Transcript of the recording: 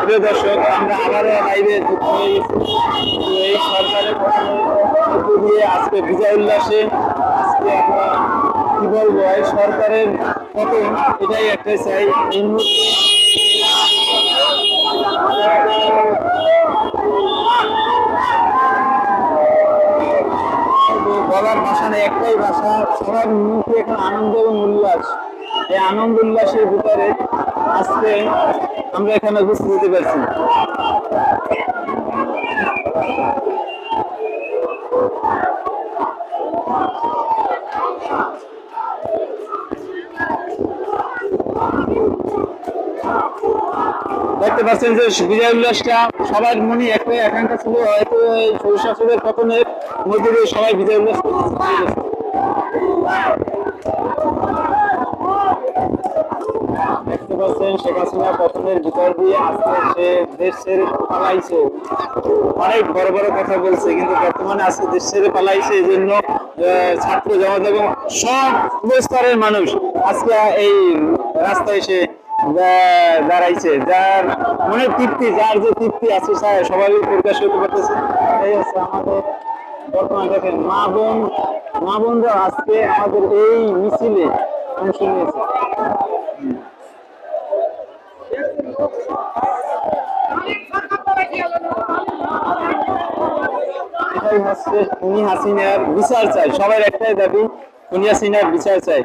প্রিয় দর্শক আমরা আবারও লাইভে এই সরকারের পতনের দিয়ে আজকে বিজয় উল্লাসে আজকে আমরা কি বলব, এই সরকারের পতন এটাই একটাই চাই। মুহূর্তে বলার ভাষা নেই, একটাই ভাষা। সবার মুখে এখন আনন্দ এবং উল্লাস। এই আনন্দ উল্লাসের ভিতরে আজকে আমরা এখানে উপস্থিত হতে পারছি দেখতে পাচ্ছেন যে বিজয় উল্লাসটা, সবার মনে একটাই আকাঙ্ক্ষা ছিল হয়তো এই সরিষা শাসকের পতনের মধ্যে দিয়ে সবাই বিজয় উল্লাস পাচ্ছেন শেখ হাসিনা পতনের ভিতর দিয়ে আজকে সে দেশ ছেড়ে পালাইছে। অনেক বড় বড় কথা বলছে, কিন্তু বর্তমানে আজকে দেশ ছেড়ে পালাইছে এই জন্য ছাত্র জমাত এবং সব স্তরের মানুষ আজকে এই রাস্তায় এসে দাঁড়াইছে। যার মনে তৃপ্তি, যার যে তৃপ্তি আছে সবাই প্রকাশ করতে পারতেছে। এই হচ্ছে আমাদের বর্তমানে দেখেন, মা বোন, মা বোনরা আজকে আমাদের এই মিছিলে অংশ নিয়েছে। খুনি হাসিনার বিচার চাই সবার একটাই দাবি উনি হাসিনার বিচার চাই